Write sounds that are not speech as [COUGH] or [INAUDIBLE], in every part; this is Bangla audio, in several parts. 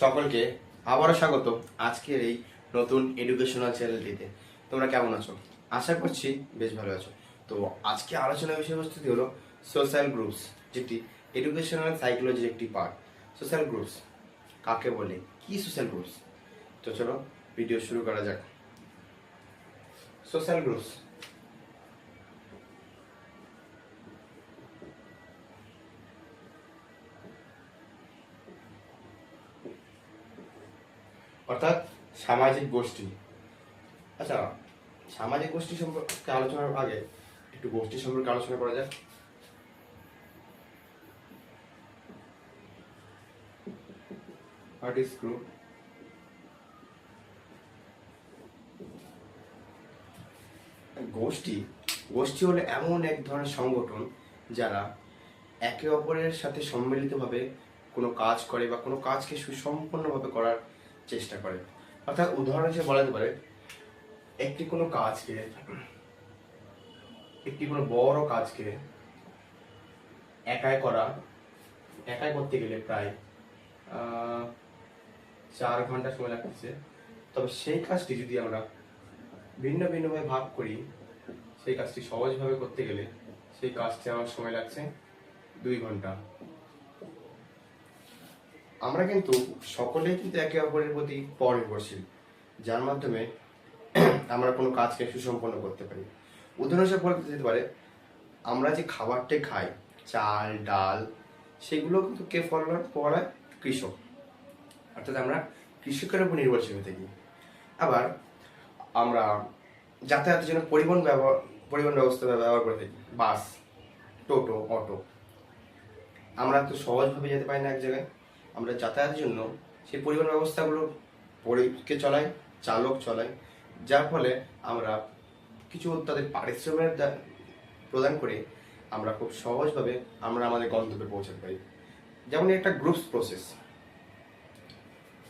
সকলকে আবারও স্বাগত আজকের এই নতুন এডুকেশনাল চ্যানেলটিতে তোমরা কেমন আছো? আশা করছি বেশ ভালো আছো। তো আজকে আলোচনার বিষয়বস্তুটি হলো সোশ্যাল গ্রুপস যেটি এডুকেশনাল সাইকোলজির একটি পার্ট সোশ্যাল গ্রুপস কাকে বলে? কি সোশ্যাল গ্রুপস তো চলো ভিডিও শুরু করা যাক। সোশ্যাল গ্রুপস অর্থাৎ সামাজিক গোষ্ঠী। আচ্ছা সামাজিক গোষ্ঠী সম্পর্কে আলোচনার আগে একটু গোষ্ঠী সম্পর্কে আলোচনা করা যাক। গোষ্ঠী গোষ্ঠী হলো এমন এক ধরনের সংগঠন যারা একে অপরের সাথে সম্মিলিতভাবে কোনো কাজ করে বা কোনো কাজকে সুসম্পন্নভাবে করার চেষ্টা করে। অর্থাৎ উদাহরণ হিসেবে বলা যেতে পারে, একটি কোনো কাজকে, একটি কোনো বড় কাজকে একাই করা, একাই করতে গেলে প্রায় চার ঘণ্টা সময় লাগতেছে। তবে সেই কাজটি যদি আমরা ভিন্ন ভিন্নভাবে ভাগ করি, সেই কাজটি সহজভাবে করতে গেলে সেই কাজটি আমার সময় লাগছে দুই ঘণ্টা। আমরা কিন্তু সকলেই কিন্তু একে অপরের প্রতি পরনির্ভরশীল যার মাধ্যমে আমরা কোনো কাজকে সুসম্পন্ন করতে পারি। উদাহরণ হিসেবে বলতে যেতে পারে, আমরা যে খাবারটা খাই, চাল, ডাল, সেগুলো কিন্তু কে ফলায় পড়ায়? কৃষক। অর্থাৎ আমরা কৃষকের উপর নির্ভরশীল হয়ে থাকি। আবার আমরা যাতায়াতের জন্য পরিবহন ব্যবহার, পরিবহন ব্যবস্থা ব্যবহার করে থাকি। বাস, টোটো, অটো। আমরা তো সহজভাবে যেতে পারি না এক জায়গায়। আমরা যাতায়াতের জন্য সেই পরিবহন ব্যবস্থাগুলো পরিকে চলাই চালক চলাই যার ফলে আমরা কিছু তাদের পারিশ্রমের প্রদান করে আমরা খুব সহজভাবে আমরা আমাদের গন্তব্যে পৌঁছাতে পারি। যেমন একটা গ্রুপস প্রসেস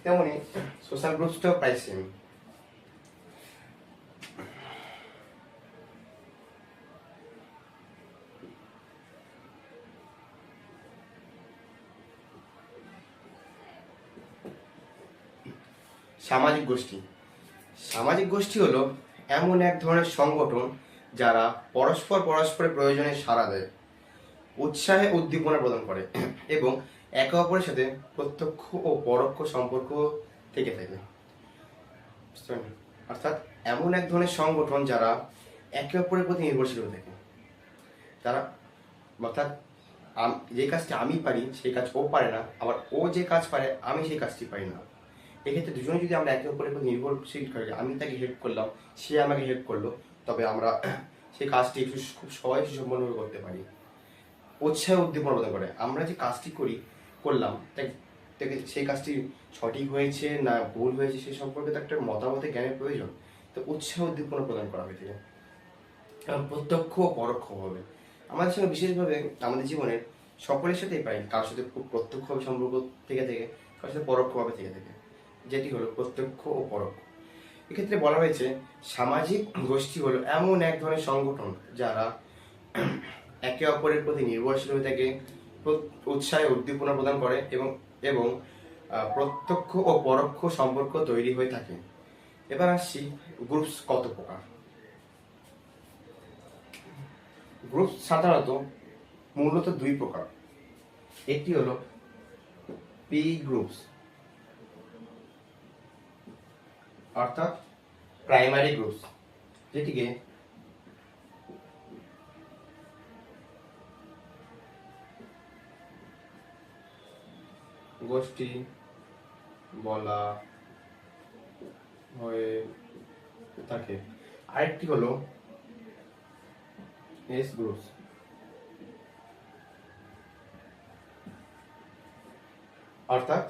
তেমনি সোশ্যাল গ্রুপসটাও প্রায় সেম সামাজিক গোষ্ঠী। সামাজিক গোষ্ঠী হলো এমন এক ধরনের সংগঠন যারা পরস্পর পরস্পরের প্রয়োজনে সাড়া দেয়, উৎসাহে উদ্দীপনা প্রদান করে এবং একে অপরের সাথে প্রত্যক্ষ ও পরোক্ষ সম্পর্ক থেকে থাকে। অর্থাৎ এমন এক ধরনের সংগঠন যারা একে অপরের প্রতি নির্ভরশীল হয়ে থাকে। তারা অর্থাৎ যে কাজটি আমি পারি, সেই কাজ ও পারে না, আবার ও যে কাজ পারে, আমি সেই কাজটি পারি না। এক্ষেত্রে দুজনে যদি আমরা একে অপরের উপর নির্ভরশীল করি আমি তাকে হেল্প করলাম, সে আমাকে হেল্প করল, তবে আমরা [CLEARS THROAT] সেই কাজটি একটু খুব সবাই সুসম্পন্নভাবে করতে পারি। উৎসাহ উদ্দীপনা প্রদান করে আমরা যে কাজটি করি, করলাম তাকে সেই কাজটি সঠিক হয়েছে না ভুল হয়েছে সে সম্পর্কে তো একটা মতামতের জ্ঞানের প্রয়োজন। তো উৎসাহ উদ্দীপনা প্রদান করা হয়ে এবং প্রত্যক্ষ ও পরোক্ষভাবে আমাদের সঙ্গে বিশেষভাবে আমাদের জীবনের সকলের সাথেই পাই, কারোর সাথে খুব প্রত্যক্ষভাবে সম্পর্ক থেকে থেকে, কারোর সাথে পরোক্ষভাবে থেকে থাকে। যেটি হলো প্রত্যক্ষ ও পরোক্ষ। এক্ষেত্রে বলা হয়েছে, সামাজিক গোষ্ঠী হলো এমন এক ধরনের সংগঠন যারা একে অপরের প্রতি নির্ভরশীল হয়ে থাকে উৎসাহে উদ্দীপনা প্রদান করে এবং এবং প্রত্যক্ষ ও পরোক্ষ সম্পর্ক তৈরি হয়ে থাকে। এবার আসছি গ্রুপস কত প্রকার? গ্রুপ সাধারণত মূলত দুই প্রকার। একটি হলো পি গ্রুপস অর্থাৎ প্রাইমারি গ্রুপস যেটিকে গোষ্ঠী বলা হয়ে থাকে। আরেকটি হলো এস গ্রুপস অর্থাৎ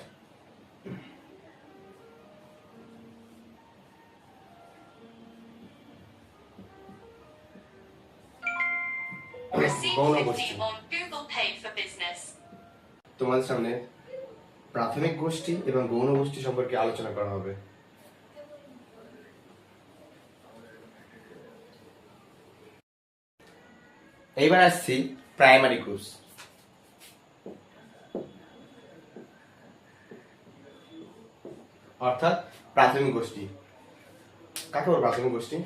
তোমাদের সামনে প্রাথমিক গোষ্ঠী এবং গৌণ গোষ্ঠী সম্পর্কে আলোচনা করা হবে। এইবার আসছি প্রাইমারি গ্রুপস অর্থাৎ প্রাথমিক গোষ্ঠী। কাকে বলে প্রাথমিক গোষ্ঠী?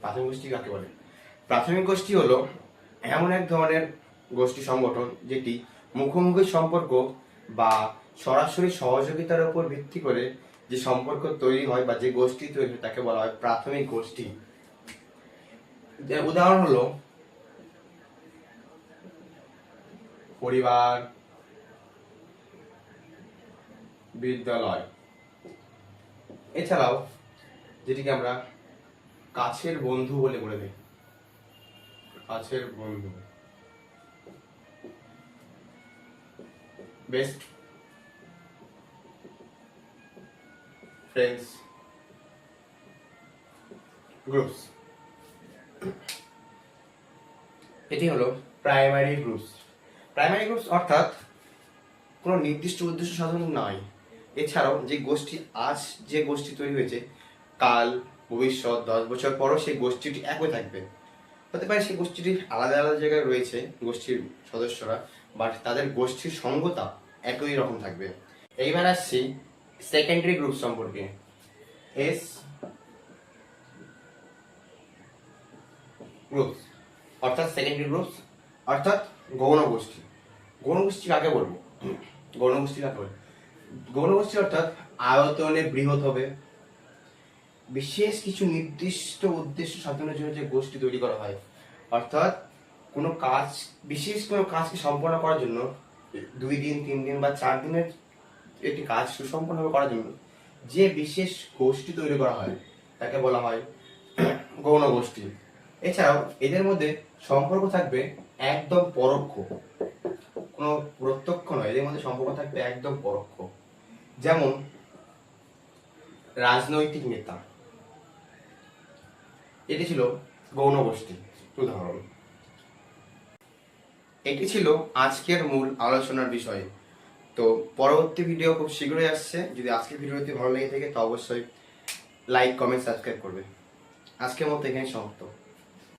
প্রাথমিক গোষ্ঠী কাকে বলে? প্রাথমিক গোষ্ঠী হলো এমন এক ধরনের গোষ্ঠী সংগঠন যেটি মুখোমুখি সম্পর্ক বা সরাসরি সহযোগিতার উপর ভিত্তি করে যে সম্পর্ক তৈরি হয় বা যে গোষ্ঠী তৈরি হয় তাকে বলা হয় প্রাথমিক গোষ্ঠী। উদাহরণ হলো, পরিবার, বিদ্যালয়। এছাড়াও যেটিকে আমরা কাছের বন্ধু বলে বলে দিই কাছের বন্ধু। বেস্ট ফ্রেন্ডস গ্রুপস এটি হলো প্রাইমারি গ্রুপস প্রাইমারি গ্রুপস অর্থাৎ কোনো নির্দিষ্ট উদ্দেশ্য সাধন নয়। এছাড়াও যে গোষ্ঠী আজ যে গোষ্ঠী তৈরি হয়েছে কাল ভবিষ্যৎ দশ বছর পরও সেই গোষ্ঠীটি একই থাকবে। হতে পারে সেই গোষ্ঠীটি আলাদা আলাদা জায়গায় রয়েছে, গোষ্ঠীর সদস্যরা বাট তাদের গোষ্ঠীর সঙ্গতা একই রকম থাকবে। এইবার আসছি সেকেন্ডারি গ্রুপ সম্পর্কে। এস গ্রুপস অর্থাৎ সেকেন্ডারি গ্রুপস অর্থাৎ গৌণ গোষ্ঠী। গৌণ গোষ্ঠী কাকে বলব? গৌণ গোষ্ঠী কাকে বলব? গৌণ গোষ্ঠী অর্থাৎ আয়তনে বৃহৎ হবে বিশেষ কিছু নির্দিষ্ট উদ্দেশ্য সাধনের জন্য যে গোষ্ঠী তৈরি করা হয়। অর্থাৎ কোনো কাজ, বিশেষ কোনো কাজকে সম্পন্ন করার জন্য দুই দিন, তিন দিন বা চার দিনের একটি কাজ সুসম্পন্নভাবে করার জন্য যে বিশেষ গোষ্ঠী তৈরি করা হয়, তাকে বলা হয় গৌণ গোষ্ঠী। এছাড়াও এদের মধ্যে সম্পর্ক থাকবে একদম পরোক্ষ। কোনো প্রত্যক্ষ নয়, এদের মধ্যে সম্পর্ক থাকবে একদম পরোক্ষ। যেমন রাজনৈতিক নেতা। এটি ছিল গৌণ গোষ্ঠী উদাহরণ। এটি ছিল আজকের মূল আলোচনার বিষয়। তো পরবর্তী ভিডিও খুব শীঘ্রই আসছে। যদি আজকের ভিডিওটি ভালো লেগে থাকে, তো অবশ্যই লাইক কমেন্ট সাবস্ক্রাইব করবে। আজকের মতো এখানে সমাপ্ত।